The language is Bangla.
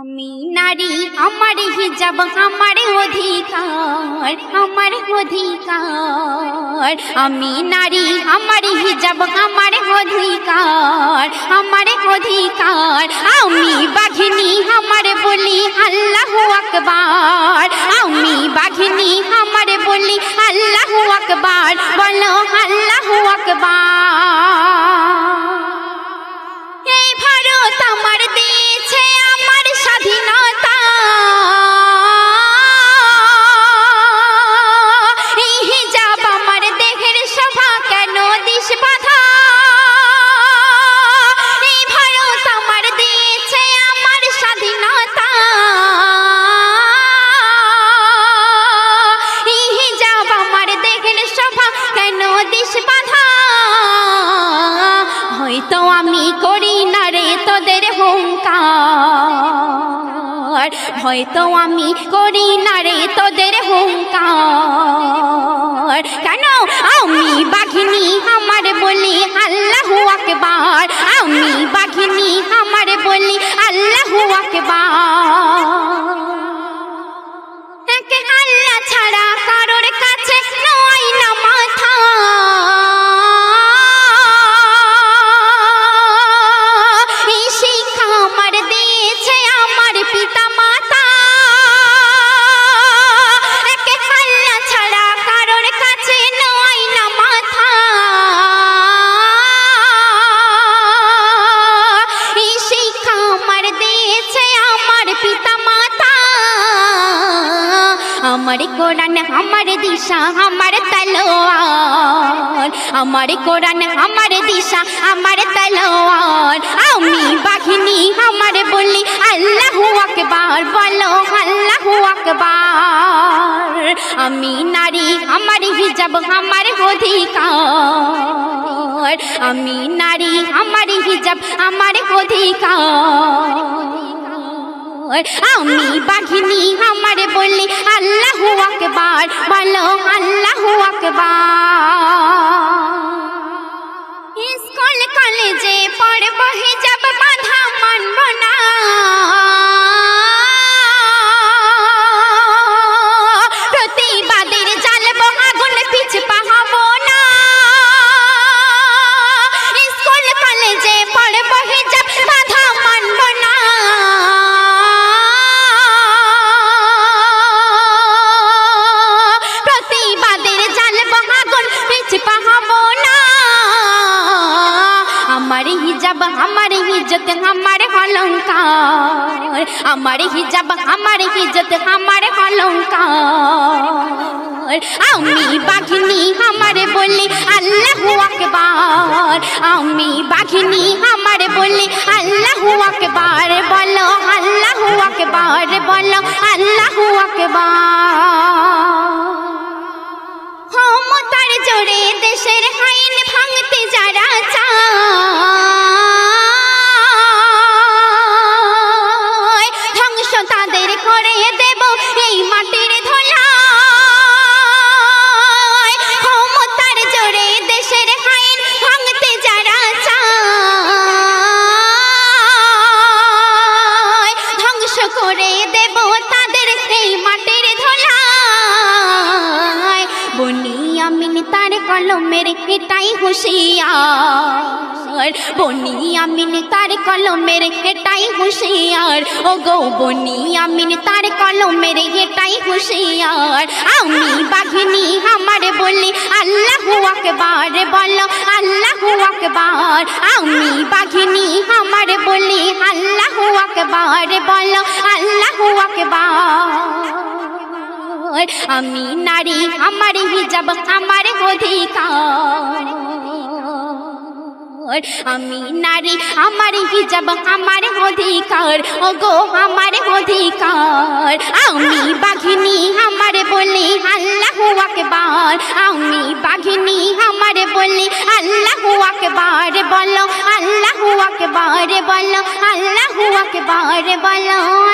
আমি নারী, আমার হিজাব, আমার অধিকার আমার অধিকার। আমি নারী, আমার হিজাব, আমার অধিকার আমার অধিকার। আমি বাঘিনী, আমার বলি আল্লাহ আকবার। আমি বাঘিনী, আমার বলি আল্লাহ আকবার। বলো আল্লাহ আকবার। এই ভারত আমার হয়তো আমি করি না রে তোদের হুঙ্কার। হয়তো আমি করি না রে তোদের হুঙ্কার। কেন? আমি বাঘিনী আমার বলি আল্লাহ আকবার। আমি বাঘিনী আমার বলি আল্লাহ আকবার। আমার কোরআন আমার দিশা আমার তলোয়ার আমার কোরআন আমার দিশা আমার তলোয়ার আমি বাঘিনী আমার বলি আল্লাহ আকবার বলো আল্লাহ আকবার আমি নারী আমার হিজাব আমার অধিকার আমি নারী আমার হিজাব আমার অধিকার আমি বাঘিনী আকবার বলো আল্লাহু আকবার। স্কুল কলেজে আমার হিজত, আমার অলঙ্কার আমার হিজাব আমার হিজত, আমার অলঙ্কার আমি বাঘিনী, আমার বলি আল্লাহ আকবার। আমি বাঘিনী, আমার বলি আল্লাহ আকবার। বলো আল্লাহ আকবার, বলো আল্লাহ আকবার। ক্ষমতার জোরে দেশের আইন ভাঙতে যারা কলমের এটাই হুঁশিয়ার। বনি আমিন তার কলমের এটাই হুঁশিয়ার। ও গো বনি আমিন তার কলমের এটাই হুঁশিয়ার। আমি বাঘিনী আমার বলি, আল্লাহ আকবার বলো, আল্লাহ আকবার। আমি বাঘিনী আমার বলি, আল্লাহ আকবার বলো, আল্লাহ আকবার। আমি নারী আমার হিজাব আমার অধিকার। আমি নারী, আমার হিজাব, আমার অধিকার। ও গো আমার অধিকার। আমি বাঘিনী, আমার বলি আল্লাহ আকবার। আমি বাঘিনী, আমার বলি আল্লাহ আকবার। বলো, আল্লাহ আকবার, বলো, আল্লাহ আকবার, বলো।